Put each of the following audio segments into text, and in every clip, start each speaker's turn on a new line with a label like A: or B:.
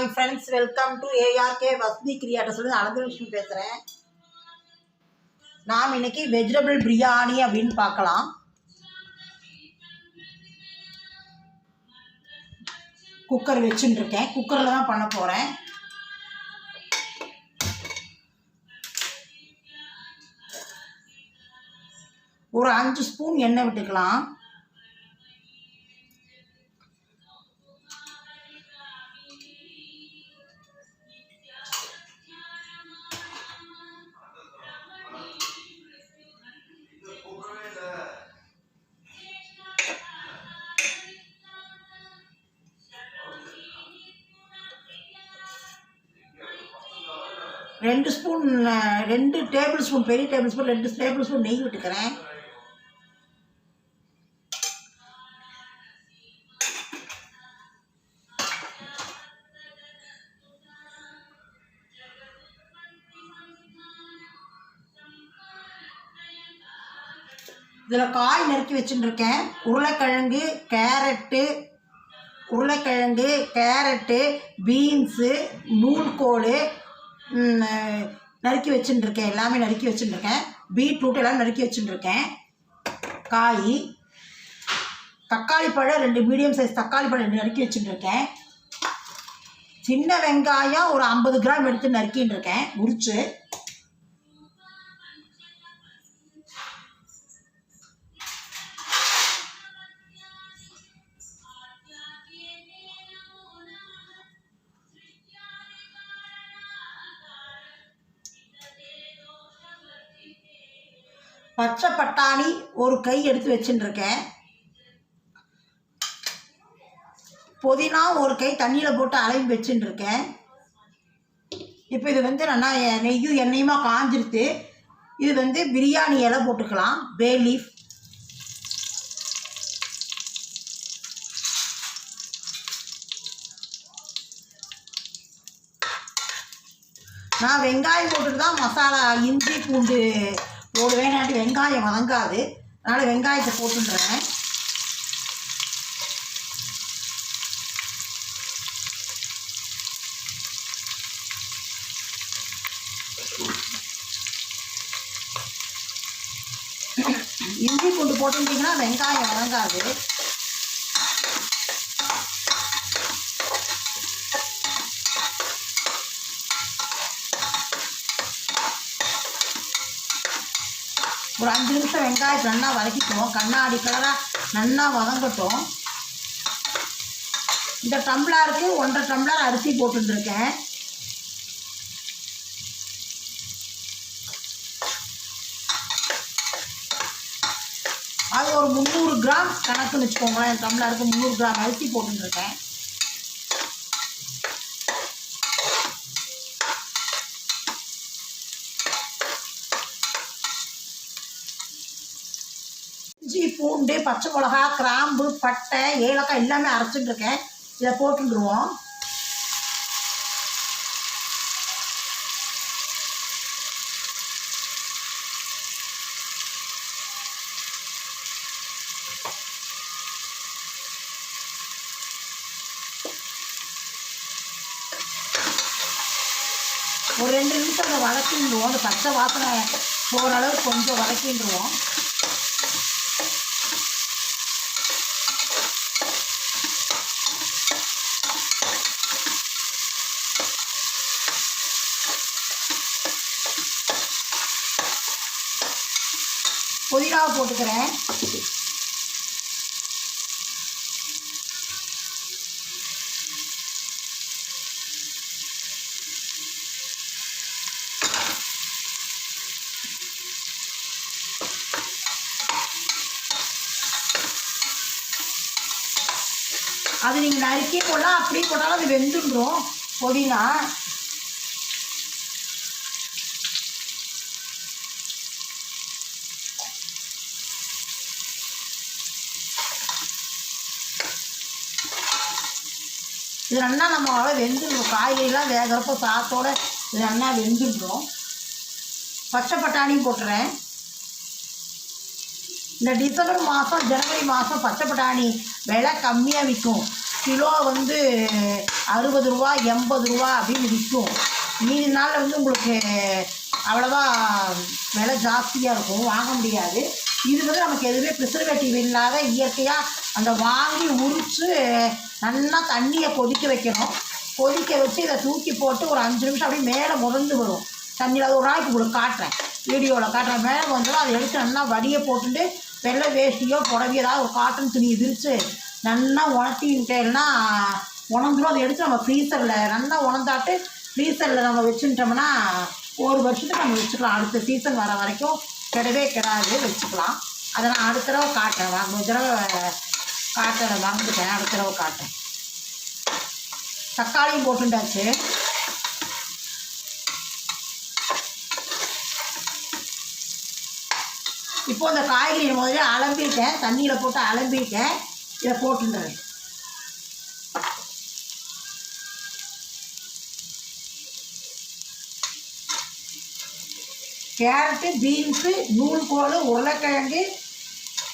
A: Hi friends welcome to ARK வசதி கிரியேட்டர்ஸ்லேருந்து அனந்தலட்சுமி பேசுகிறேன் நாம் இன்னைக்கு வெஜிடபிள் பிரியாணி அப்படின்னு பார்க்கலாம். குக்கர் வச்சுட்டு இருக்கேன் குக்கரில் தான் பண்ண போகிறேன் ஒரு அஞ்சு ஸ்பூன் எண்ணெய் விட்டுக்கலாம். ரெண்டு ஸ்பூன் ரெண்டு டேபிள் ஸ்பூன் பெரிய டேபிள் ஸ்பூன் ரெண்டு டேபிள் ஸ்பூன் நெய் விட்டுக்கிறேன். இதில் காய் நறுக்கி வச்சுட்டுருக்கேன். உருளைக்கிழங்கு கேரட்டு உருளைக்கிழங்கு கேரட்டு பீன்ஸு நூல்கோல் நறுக்கி வச்சுட்டுருக்கேன் எல்லாமே நறுக்கி வச்சுட்டுருக்கேன் பீட்ரூட் எல்லாம் நறுக்கி வச்சுட்டுருக்கேன் காய் தக்காளி பழம் ரெண்டு மீடியம் சைஸ் தக்காளி பழம் ரெண்டு நறுக்கி வச்சுட்டுருக்கேன் சின்ன வெங்காயம் ஒரு ஐம்பது கிராம் எடுத்து நறுக்கின்னு இருக்கேன் உரிச்சு. பச்சை பட்டாணி ஒரு கை எடுத்து வச்சுட்டுருக்கேன் புதினா ஒரு கை தண்ணியில் போட்டு அலையும் வச்சுட்டுருக்கேன் இப்போ இது வந்து நல்லா நெய்யும் எண்ணெயுமா காஞ்சிருத்து இது வந்து பிரியாணி இலை போட்டுக்கலாம். Bay leaf. நான் வெங்காயம் போட்டுட்டு தான் மசாலா இஞ்சி பூண்டு போடுவேன் இல்லாட்டி வெங்காயம் வாங்காது. அதனால் வெங்காயத்தை போட்டுன்றேன் இஞ்சி பூண்டு போட்டுட்டிங்கன்னா வெங்காயம் வழங்காது ஒரு அஞ்சு நிமிஷம் வெங்காயத்தை நல்லா வதக்கிக்குவோம் கண்ணாடி கலராக நல்லா வதங்கட்டும். இந்த டம்ளாருக்கு ஒன்றரை டம்ளர் அரிசி போட்டுருந்துருக்கேன். அது ஒரு முந்நூறு கிராம் கணக்குன்னு வச்சுக்கோங்களேன் டம்ளருக்கு முந்நூறு கிராம் அரிசி போட்டுருக்கேன் இஞ்சி பூண்டு பச்சை மிளகா கிராம்பு பட்டை ஏலக்காய் எல்லாமே அரைச்சிட்டு இருக்கேன் இதை போட்டுருவோம் ஒரு ரெண்டு நிமிஷம் அதை வதக்கிடுவோம். அந்த பச்சை வாசனை போகிற அளவுக்கு கொஞ்சம் வதக்கிடுவோம் புதினாவை போட்டுக்கிறேன் அது நீங்கள் நறுக்கே போடலாம் அப்படியே போட்டாலும் அது வெந்துடும் பொடினா இது நல்லா நம்ம வெந்துடும் காய்கறிலாம் வேகிறப்போ சாத்தோட இது நல்லா வெந்துடும் பச்சை பட்டாணியும் போட்டுறேன். இந்த டிசம்பர் மாதம் ஜனவரி மாதம் பச்சை பட்டாணி விலை கம்மியாக விற்கும். கிலோ வந்து அறுபது ரூபா எண்பது ரூபா அப்படின்னு விற்கும். மீதி நாளில் வந்து உங்களுக்கு அவ்வளோவா விலை ஜாஸ்தியாக இருக்கும். வாங்க முடியாது. இது வந்து நமக்கு எதுவுமே ப்ரிசர்வேட்டிவ் இல்லாத இயற்கையாக அந்த வாங்கி உரித்து நல்லா தண்ணியை கொதிக்க வைக்கணும். கொதிக்க வச்சு இதை தூக்கி போட்டு ஒரு அஞ்சு நிமிஷம் அப்படியே மேலே முதந்து வரும். தண்ணியில் அது ஒரு நாளைக்கு உங்களுக்கு காட்டுறேன். வீடியோவில் காட்டுறேன். மேலே வந்துடும் அதை எடுத்து நல்லா வடியை போட்டுட்டு வெள்ளை வேஷ்டியோ புடவையோ ஏதாவது ஒரு காட்டன் துணியை விரித்து நல்லா உணர்த்திட்டேன்னா உணர்ந்துடும் அதை எடுத்து நம்ம ஃப்ரீசரில் நல்லா உணர்ந்தாட்டு ஃப்ரீசரில் நம்ம வச்சுட்டோம்னா ஒரு வருஷத்துக்கு நம்ம வச்சுக்கலாம். அடுத்த சீசன் வர வரைக்கும் கெடவே கிடாது. வச்சுக்கலாம். அதை நான் அடுத்த தடவை காட்டுறேன். வாங்க ஒரு தடவை காட்டுறேன் மறந்துட்டேன் அடுத்த தடவை காட்டுறேன். தக்காளியும் போட்டுண்டாச்சு இப்போ இந்த காய்கறி முதல்ல அலம்பிட்டேன். தண்ணியில் போட்டு அலம்பிட்டேன். இதை போட்டுன்றேன் கேரட்டு பீன்ஸு நூல்கோல் உருளைக்கிழங்கு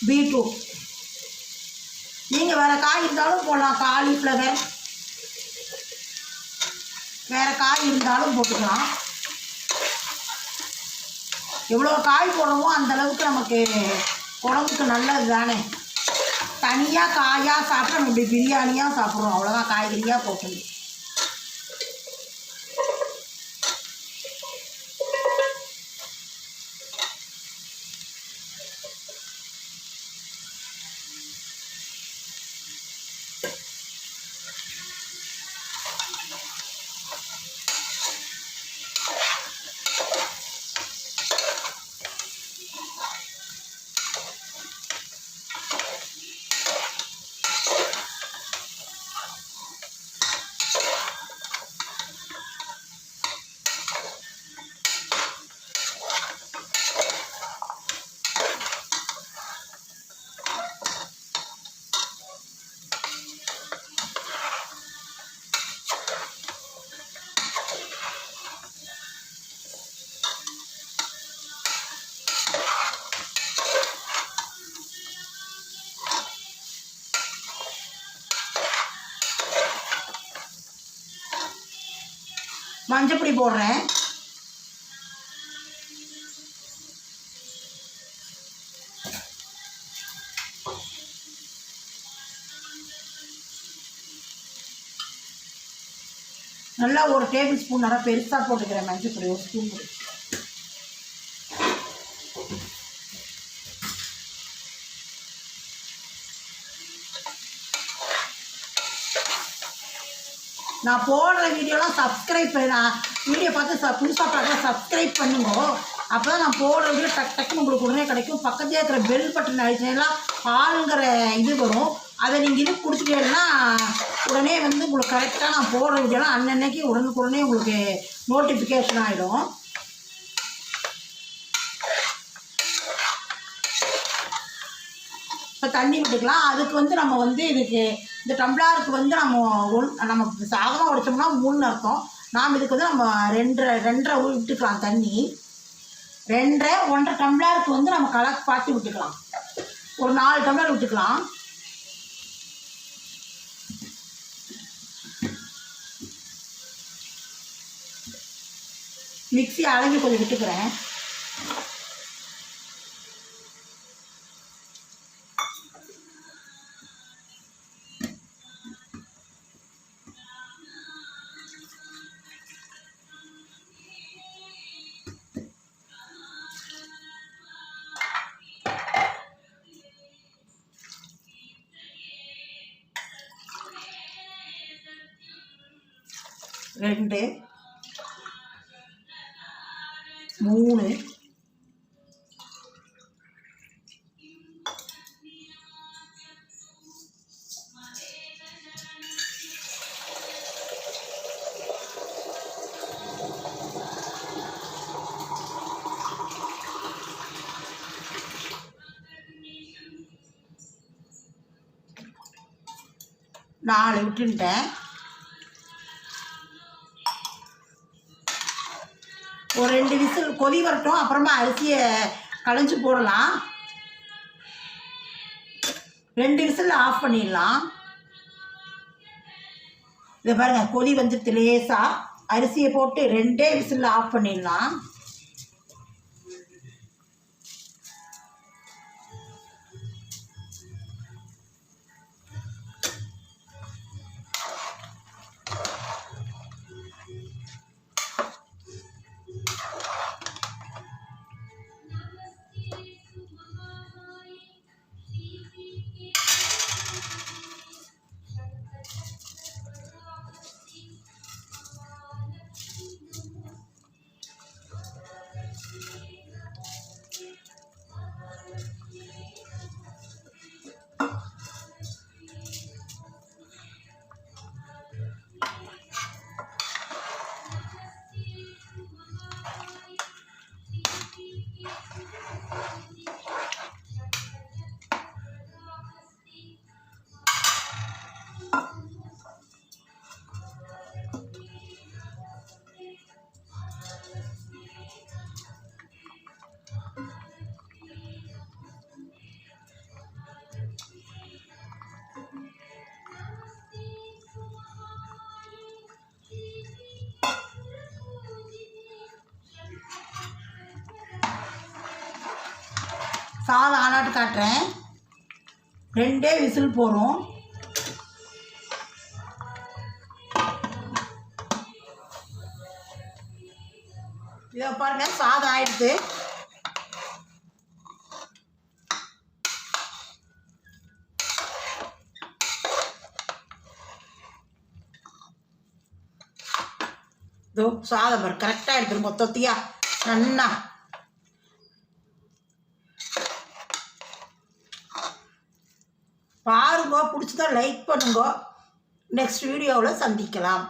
A: பீட்ரூட். நீங்கள் வேறு காய் இருந்தாலும் போடலாம். காலிஃப்ளவர். வேறு காய் இருந்தாலும் போட்டுக்கலாம். எவ்வளோ காய் போடுறோமோ அந்தளவுக்கு நமக்கு உடம்புக்கு நல்லது தானே. தனியாக காயாக சாப்பிட்டு நம்ம இப்படி பிரியாணியாக சாப்பிட்றோம். அவ்வளோதான் காய்கறியாக போட்டு மஞ்சப்பொடி போடுறேன். நல்லா ஒரு டேபிள் ஸ்பூன் நல்லா பெருசாக போட்டுக்கிறேன் மஞ்சப்பொடி ஒரு ஸ்பூன் நான் போடுற வீடியோலாம் சப்ஸ்கிரைப் நான் வீடியோ பார்த்து ச புதுசாக பார்க்குற சப்ஸ்கிரைப் பண்ணுங்க. அப்போ தான் நான் போடுற வீடியோ டக் டக்குன்னு உங்களுக்கு உடனே கிடைக்கும். பக்கத்தில் இருக்கிற பெல் பட்டன் அடிச்சீங்கன்னா ஆளுங்கிற இது வரும். அதை நீங்கள் இது கொடுத்துட்டீங்கன்னா உடனே வந்து உங்களுக்கு கரெக்டாக நான் போடுற வீடியோலாம் அன்னன்னைக்கு உடனுக்குடனே உங்களுக்கு நோட்டிஃபிகேஷன் ஆகிடும் தண்ணி விட்டுக்கலாம் அதுக்கு வந்து நம்ம வந்து இதுக்கு இந்த டம்ளாருக்கு வந்து நம்ம ஒன் நம்ம சாதமாக உடைச்சோம்னா மூணு அர்த்தம். நாம் இதுக்கு வந்து நம்ம ரெண்டரை ரெண்டரை விட்டுக்கலாம் தண்ணி. ரெண்டரை ஒன்றரை டம்ளாருக்கு வந்து நம்ம கலக்கு பார்த்து விட்டுக்கலாம். ஒரு நாலு டம்ளர் விட்டுக்கலாம். மிக்சி அளவி கொஞ்சம் விட்டுக்கிறேன். ரெண்டு மூணு நாலு விட்டுட்டேன் ஒரு ரெண்டு விசில் கொதி வரட்டும் அப்புறமா அரிசியை களைஞ்சி போடலாம். ரெண்டு விசில் ஆஃப் பண்ணிடலாம். இதை பாருங்கள் கொதி வந்துட்டு லேசாக அரிசியை போட்டு ரெண்டே விசில் ஆஃப் பண்ணிடலாம். சாதம் ஆனாட்டு காட்டுறேன். ரெண்டே விசில் போகிறோம் இதை பாருங்க சாதம் ஆயிடுத்து இதோ சாதம் பாரு கரெக்டாக எடுத்துரு மொத்தத்தையா. நன்னா பிடிச்சதா லைக் பண்ணுங்க. நெக்ஸ்ட் வீடியோவில் சந்திக்கலாம்.